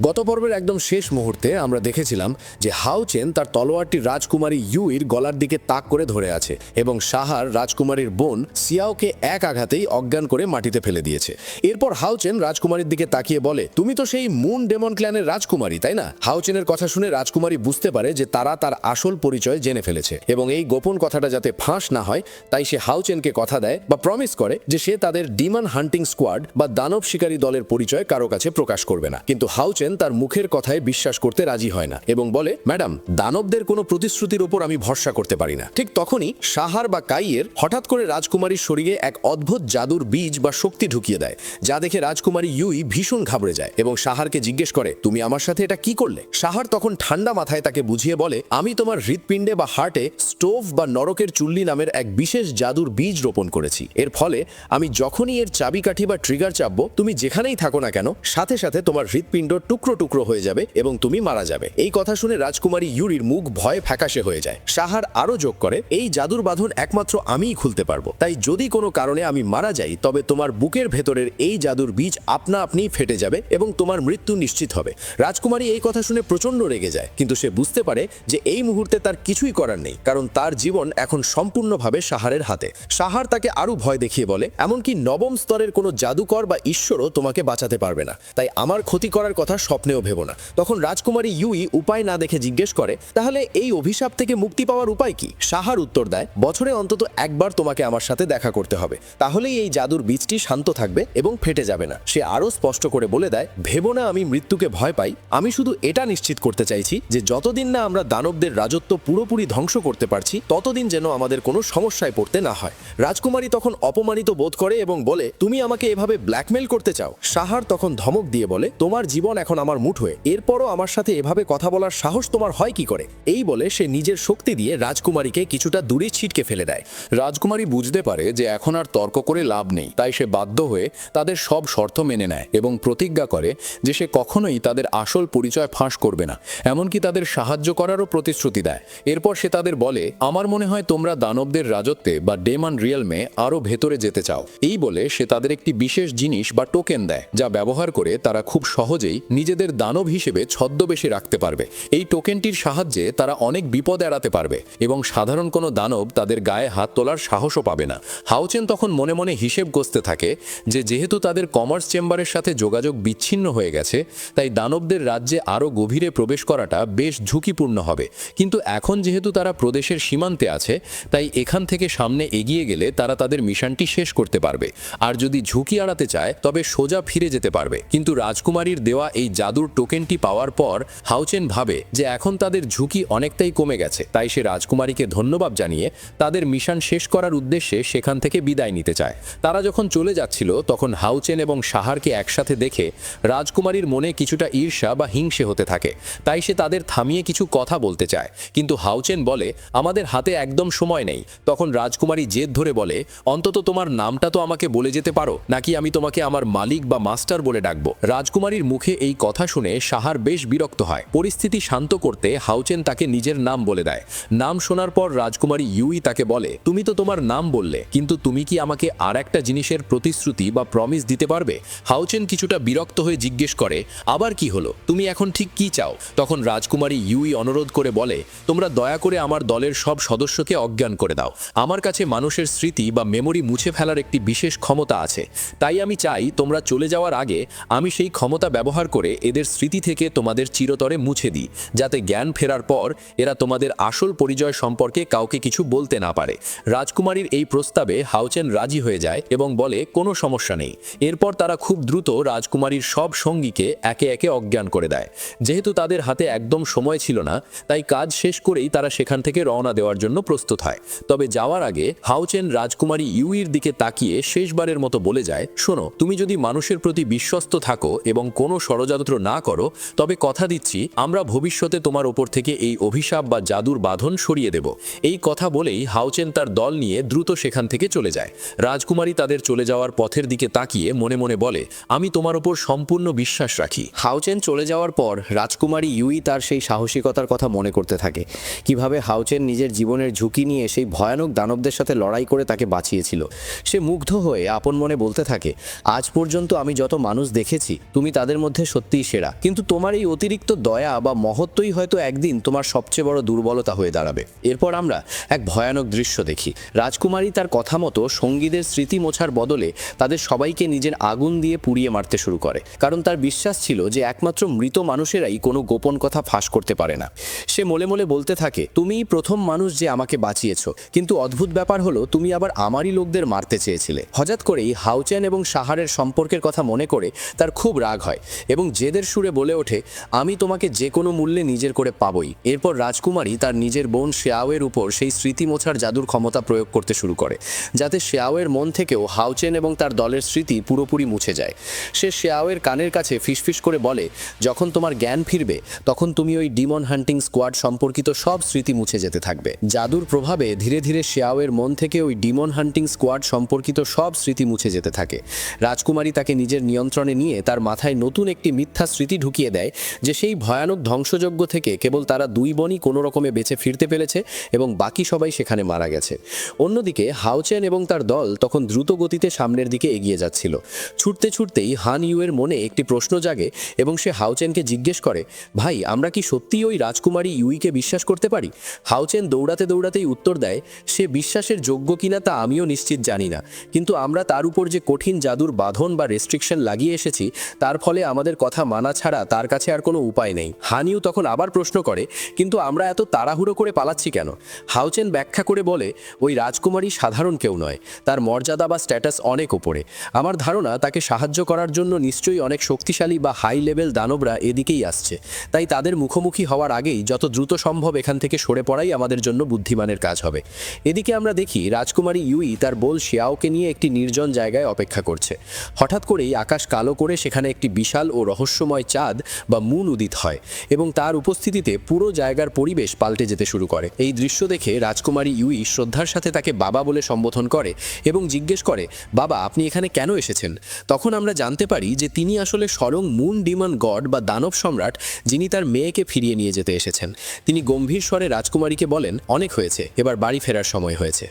গত পর্বের একদম শেষ মুহূর্তে আমরা দেখেছিলাম যে হাউচেন তার তলোয়ারটি রাজকুমারী ইউইর গলার দিকে তাক করে ধরে আছে এবং সাহার রাজকুমারীর বোন সিয়াওকে এক আঘাতেই অজ্ঞান করে মাটিতে ফেলে দিয়েছে। এরপর হাউচেন রাজকুমারীর দিকে তাকিয়ে বলে, তুমি তো সেই মুন ডেমন ক্ল্যানের রাজকুমারী, তাই না? হাউচেনের কথা শুনে রাজকুমারী বুঝতে পারে যে তারা তার আসল পরিচয় জেনে ফেলেছে এবং এই গোপন কথাটা যাতে ফাঁস না হয়, তাই সে হাউচেনকে কথা দেয় বা প্রমিস করে যে সে তাদের ডিমান হান্টিং স্কোয়াড বা দানব শিকারী দলের পরিচয় কারও কাছে প্রকাশ করবে না। কিন্তু হাউচেন তার মুখের কথায় বিশ্বাস করতে রাজি হয় না এবং বলে, ম্যাডাম, দানবদের কোনো প্রতিশ্রুতির ওপর আমি ভরসা করতে পারি না। ঠিক তখনই সাহার বা কাইয়ের হঠাৎ করে রাজকুমারীর শরীরে এক অদ্ভুত জাদুর বীজ বা শক্তি ঢুকিয়ে দেয়, যা দেখে রাজকুমারী ইউই ভীষণ ঘাবড়ে যায় এবং সাহারকে জিজ্ঞেস করে, তুমি আমার সাথে এটা কি করলে? সাহার তখন ঠান্ডা মাথায় তাকে বুঝিয়ে বলে, আমি তোমার হৃৎপিণ্ডে বা হার্টে স্টোভ বা নরকের চুল্লি নামের এক বিশেষ জাদুর বীজ রোপণ করেছি। এর ফলে আমি যখনই এর চাবিকাঠি বা ট্রিগার চাপবো, তুমি যেখানেই থাকো না কেন, সাথে সাথে তোমার হৃৎপিণ্ড টুকরো টুকরো হয়ে যাবে এবং তুমি মারা যাবে। এই কথা শুনে রাজকুমারী ইউরির মুখ ভয়ে ফ্যাকাশে হয়ে যায়। সাহার আরও যোগ করে, এই জাদুর বাঁধন একমাত্র আমিই খুলতে পারব। তাই যদি কোনো কারণে আমি মারা যাই, তবে তোমার বুকের ভেতরের এই জাদুর বীজ আপনা আপনিই ফেটে যাবে এবং তোমার মৃত্যু নিশ্চিত হবে। রাজকুমারী এই কথা শুনে প্রচণ্ড রেগে যায়, কিন্তু সে বুঝতে পারে যে এই মুহূর্তে তার কিছুই করার নেই, কারণ তার জীবন এখন সম্পূর্ণভাবে সাহারের হাতে। সাহার তাকে আরও ভয় দেখিয়ে বলে, এমনকি নবম স্তরের কোনো জাদুকর বা ঈশ্বরও তোমাকে বাঁচাতে পারবে না। তাই আমার ক্ষতি করার কথা স্বপ্নেও ভেব না। তখন রাজকুমারী ইউই উপায় না দেখে জিজ্ঞেস করে, তাহলে এই অভিশাপ থেকে মুক্তি পাওয়ার উপায় কি? সাহার উত্তর দেয়, বছরে অন্তত একবার তোমাকে আমার সাথে দেখা করতে হবে। তাহলেই এই জাদুর বীজটি শান্ত থাকবে এবং ফেটে যাবে না। সে আরও স্পষ্ট করে বলে দেয়, ভেবো না আমি মৃত্যুকে ভয় পাই। আমি শুধু এটা নিশ্চিত করতে চাইছি যে যতদিন না আমরা দানবদের রাজত্ব পুরোপুরি ধ্বংস করতে পারছি, ততদিন যেন আমাদের কোনো সমস্যায় পড়তে না হয়। রাজকুমারী তখন অপমানিত বোধ করে এবং বলে, তুমি আমাকে এভাবে ব্ল্যাকমেল করতে চাও? সাহার তখন ধমক দিয়ে বলে, তোমার জীবন এখন আমার মুঠোয় এরপরও আমার সাথে এভাবে কথা বলার সাহস তোমার হয় কি করে? এই বলে সে নিজের শক্তি দিয়ে রাজকুমারীকে কিছুটা দূরে ছিটকে ফেলে দেয়। রাজকুমারী বুঝতে পারে যে এখন আর তর্ক করে লাভ নেই, তাই সে বাধ্য হয়ে তাদের সব শর্ত মেনে নেয় এবং প্রতিজ্ঞা করে যে সে কখনোই তাদের আসল পরিচয় ফাঁস করবে না, এমনকি তাদের সাহায্য করারও প্রতিশ্রুতি দেয়। এরপর সে তাদের বলে, আমার মনে হয় তোমরা দানবদের রাজত্বে বা ডেমান রিয়েলমে আরও ভেতরে যেতে চাও। এই বলে সে তাদের একটি বিশেষ জিনিস বা টোকেন দেয়, যা ব্যবহার করে তারা খুব সহজেই নিজেদের দানব হিসেবে ছদ্মবেশে রাখতে পারবে। এই টোকেনটির সাহায্যে তারা অনেক বিপদ এড়াতে পারবে এবং সাধারণ কোনো দানব তাদের গায়ে হাত তোলার সাহসও পাবে না। হাউচেন তখন মনে মনে হিসেব কষতে থাকে যে যেহেতু তাদের কমার্স চেম্বারের সাথে যোগাযোগ বিচ্ছিন্ন হয়ে গেছে, তাই দানবদের রাজ্যে আরও গভীরে প্রবেশ করাটা বেশ ঝুঁকিপূর্ণ হবে। কিন্তু এখন যেহেতু তারা প্রদেশের সীমান্তে আছে, তাই এখান থেকে সামনে এগিয়ে গেলে তারা তাদের মিশনটি শেষ করতে পারবে। আর যদি ঝুঁকি এড়াতে চায়, তবে সোজা ফিরে যেতে পারবে। কিন্তু রাজকুমারীর দেওয়া এই জাদুর টোকেনটি পাওয়ার পর হাউচেন ভাবে যে এখন তাদের ঝুঁকি অনেকটাই কমে গেছে। তাই সে রাজকুমারীকে ধন্যবাদ জানিয়ে তাদের মিশন শেষ করার উদ্দেশ্যে সেখান থেকে বিদায় নিতে চায়। তারা যখন চলে যাচ্ছিল, তখন হাউচেন এবং সাহারকে একসাথে দেখে রাজকুমারীর মনে কিছুটা ঈর্ষা বা হিংসে হতে থাকে। তাই সে তাদের থামিয়ে কিছু কথা বলতে চায়। কিন্তু হাউচেন বলে, আমাদের হাতে একদম সময় নেই। তখন রাজকুমারী জেদ ধরে বলে, অন্তত তোমার নামটা তো আমাকে বলে যেতে পারো, নাকি আমি তোমাকে আমার মালিক বা মাস্টার বলে ডাকবো? রাজকুমারীর মুখে এই কথা শুনে সাহার বেশ বিরক্ত হয়। পরিস্থিতি শান্ত করতে হাউচেন তাকে নিজের নাম বলে দেয়। নাম শোনার পর রাজকুমারী ইউই তাকে বলে, তুমি তো তোমার নাম বললে, কিন্তু তুমি কি আমাকে আর একটা জিনিসের প্রতিশ্রুতি বা প্রমিস দিতে পারবে? হাউচেন কিছুটা বিরক্ত হয়ে জিজ্ঞেস করে, আবার কি হলো? তুমি এখন ঠিক কি চাও? তখন রাজকুমারী ইউই অনুরোধ করে বলে, তোমরা দয়া করে আমার দলের সব সদস্যকে অজ্ঞান করে দাও। আমার কাছে মানুষের স্মৃতি বা মেমোরি মুছে ফেলার একটি বিশেষ ক্ষমতা আছে। তাই আমি চাই তোমরা চলে যাওয়ার আগে আমি সেই ক্ষমতা ব্যবহার করে এদের স্মৃতি থেকে তোমাদের চিরতরে মুছে দিই, যাতে জ্ঞান ফেরার পর এরা তোমাদের আসল পরিচয় সম্পর্কে কাউকে কিছু বলতে না পারে। রাজকুমারীর এই প্রস্তাবে হাউচেন রাজি হয়ে যায় এবং বলে, কোনো সমস্যা নেই। এরপর তারা খুব দ্রুত রাজকুমারীর সব সঙ্গীকে একে একে অজ্ঞান করে দেয়। যেহেতু তাদের হাতে একদম সময় ছিল না, তাই কাজ শেষ করেই তারা সেখান থেকে রওনা দেওয়ার জন্য প্রস্তুত হয়। তবে যাওয়ার আগে হাউচেন রাজকুমারী ইউইর দিকে তাকিয়ে শেষবারের মতো বলে যায়, শোনো, তুমি যদি মানুষের প্রতি বিশ্বস্ত থাকো এবং কোনো ষড়যন্ত্র না করো, তবে কথা দিচ্ছি, আমরা ভবিষ্যতে তোমার ওপর থেকে এই অভিশাপ বা জাদুর বাঁধন সরিয়ে দেব। এই কথা বলেই হাউচেন তার দল নিয়ে দ্রুত সেখান থেকে চলে যায়। রাজকুমারী তাদের চলে যাওয়ার পথের দিকে তাকিয়ে মনে মনে বলে, আমি তোমার ওপর সম্পূর্ণ বিশ্বাস রাখি। হাউচেন চলে যাওয়ার পর রাজকুমারী ইউই তার সেই সাহসিকতার কথা মনে করতে থাকে। কীভাবে হাউচেন নিজের জীবনের ঝুঁকি নিয়ে সেই ভয়ানক দানবদের সাথে লড়াই করে তাকে বাঁচিয়েছিল। সে মুগ্ধ হয়ে আপন মনে বলতে থাকে, আজ পর্যন্ত আমি যত মানুষ দেখেছি, তুমি তাদের মধ্যে সত্যি সত্যিই সেরা। কিন্তু তোমার এই অতিরিক্ত দয়া বা মহত্বই হয়তো একদিন তোমার সবচেয়ে বড় দুর্বলতা হয়ে দাঁড়াবে। এরপর আমরা এক ভয়ানক দৃশ্য দেখি। রাজকুমারী তার কথা মতো সঙ্গীদের স্মৃতি মোছার বদলে তাদের সবাইকে নিজের আগুন দিয়ে পুড়িয়ে মারতে শুরু করে। কারণ তার বিশ্বাস ছিল যে একমাত্র মৃত মানুষেরাই কোনো গোপন কথা ফাঁস করতে পারে না। সে মলে মলে বলতে থাকে, তুমিই প্রথম মানুষ যে আমাকে বাঁচিয়েছ। কিন্তু অদ্ভুত ব্যাপার হলো, তুমি আবার আমারই লোকদের মারতে চেয়েছিলে। হঠাৎ করেই হাউচেন এবং সাহারের সম্পর্কের কথা মনে করে তার খুব রাগ হয় এবং জেদের সুরে বলে ওঠে, আমি তোমাকে যে কোনো মূল্যে নিজের করে পাবই। এরপর রাজকুমারী তার নিজের বোন শেয়াওয়ের উপর সেই স্মৃতি মোছার জাদুর ক্ষমতা প্রয়োগ করতে শুরু করে, যাতে শেয়াওয়ের মন থেকেও হাউচেন এবং তার দলের স্মৃতি পুরোপুরি মুছে যায়। সে শেয়াওয়ের কানের কাছে ফিসফিস করে বলে, যখন তোমার জ্ঞান ফিরবে, তখন তুমি ওই ডিমন হান্টিং স্কোয়াড সম্পর্কিত সব স্মৃতি মুছে যেতে থাকবে। জাদুর প্রভাবে ধীরে ধীরে শেয়াওয়ের মন থেকে ওই ডিমন হান্টিং স্কোয়াড সম্পর্কিত সব স্মৃতি মুছে যেতে থাকে। রাজকুমারী তাকে নিজের নিয়ন্ত্রণে নিয়ে তার মাথায় নতুন একটি মিথ্যা স্মৃতি ঢুকিয়ে দেয় যে সেই ভয়ানক ধ্বংসযজ্ঞ থেকে কেবল তারা দুই বোনই কোনো রকমে বেঁচে ফিরতে পেরেছে এবং বাকি সবাই সেখানে মারা গেছে। অন্যদিকে হাউচেন এবং তার দল তখন দ্রুত গতিতে সামনের দিকে এগিয়ে যাচ্ছিল। ছুটতে ছুটতেই হান ইউয়ের মনে একটি প্রশ্ন জাগে এবং সে হাউচেনকে জিজ্ঞেস করে, ভাই, আমরা কি সত্যিই ওই রাজকুমারী ইউইকে বিশ্বাস করতে পারি? হাউচেন দৌড়াতে দৌড়াতেই উত্তর দেয়, সে বিশ্বাসের যোগ্য কিনা তা আমিও নিশ্চিত জানি না। কিন্তু আমরা তার উপর যে কঠিন জাদুর বাঁধন বা রেস্ট্রিকশন লাগিয়ে এসেছি, তার ফলে আমাদের কথা মানা ছাড়া তার কাছে আর কোনো উপায় নেই। হানিউ তখন আবার প্রশ্ন করে, কিন্তু আমরা এত তাড়াহুড়ো করে পালাচ্ছি কেন? হাউচেন ব্যাখ্যা করে বলে, ওই রাজকুমারী সাধারণ কেউ নয়। তার মর্যাদা বা স্ট্যাটাস অনেক ওপরে। আমার ধারণা তাকে সাহায্য করার জন্য নিশ্চয়ই অনেক শক্তিশালী বা হাই লেভেল দানবরা এদিকেই আসছে। তাই তাদের মুখোমুখি হওয়ার আগেই যত দ্রুত সম্ভব এখান থেকে সরে পড়াই আমাদের জন্য বুদ্ধিমানের কাজ হবে। এদিকে আমরা দেখি রাজকুমারী ইউই তার বোল শিয়াওকে নিয়ে একটি নির্জন জায়গায় অপেক্ষা করছে। হঠাৎ করেই আকাশ কালো করে সেখানে একটি বিশাল ও রহস্যময় চাঁদ বা মুন উদিত হয় এবং তার উপস্থিতিতে পুরো জায়গার পরিবেশ পাল্টে যেতে শুরু করে। এই দৃশ্য দেখে রাজকুমারী ইউই শ্রদ্ধার সাথে তাকে বাবা বলে সম্বোধন করে এবং জিজ্ঞেস করে, বাবা, আপনি এখানে কেন এসেছেন? তখন আমরা জানতে পারি যে তিনি আসলে স্বয়ং মুন ডিমন গড বা দানব সম্রাট, যিনি তার মেয়েকে ফিরিয়ে নিয়ে যেতে এসেছেন। তিনি গম্ভীর স্বরে রাজকুমারীকে বলেন, অনেক হয়েছে, এবার বাড়ি ফেরার সময় হয়েছে।